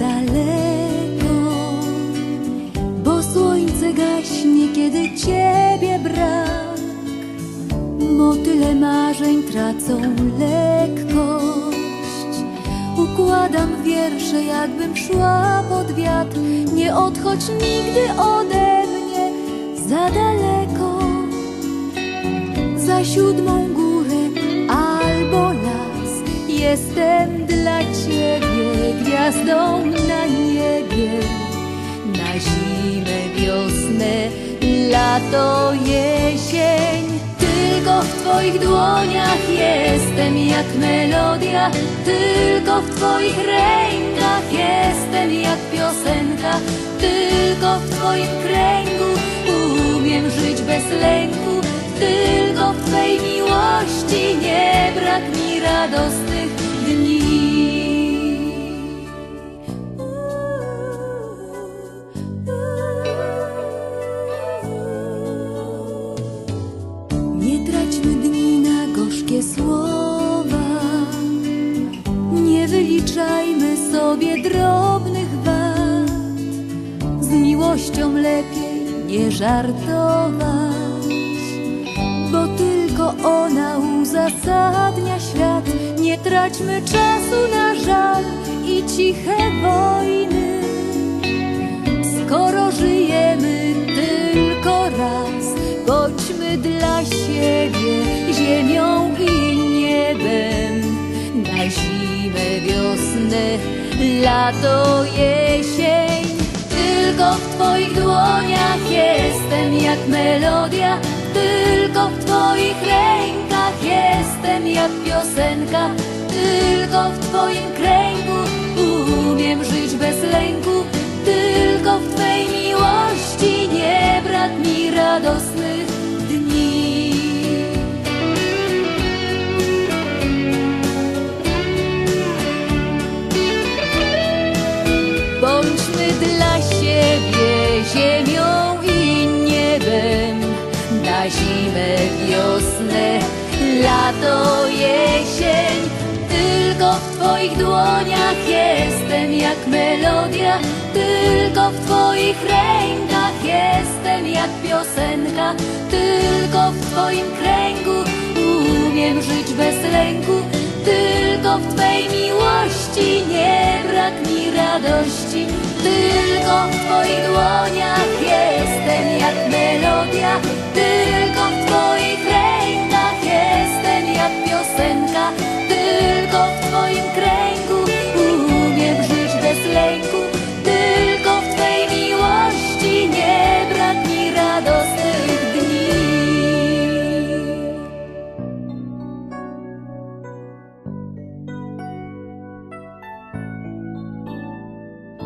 daleko Bo słońce gaśnie, kiedy ciebie brak. Motyle marzeń tracą lekkość. Układam wiersze, jakbym szła pod wiatr. Nie odchodź nigdy ode mnie za daleko. Za siódmą górę albo las. Jestem gwiazdą na niebie. Na zimę, wiosnę, lato, jesień. Tylko w Twoich dłoniach jestem jak melodia. Tylko w Twoich rękach jestem jak piosenka. Tylko w Twoim kręgu umiem żyć bez lęku. Tylko w Twej miłości nie brak mi radosnych sobie drobnych wad. Z miłością lepiej nie żartować, bo tylko ona uzasadnia świat. Nie traćmy czasu na żal i ciche wojny. Skoro żyjemy tylko raz, bądźmy dla siebie ziemią i niebem. Na zimę, wiosnę, lato, jesień. Tylko w Twoich dłoniach jestem jak melodia. Tylko w Twoich rękach jestem jak piosenka. Tylko w Twoim kręgu lato, jesień Tylko w Twoich dłoniach jestem jak melodia Tylko w Twoich rękach jestem jak piosenka Tylko w Twoim kręgu umiem żyć bez lęku Tylko w Twej miłości nie brak mi radości Tylko w Twoich dłoniach jestem jak melodia 가 뜨겁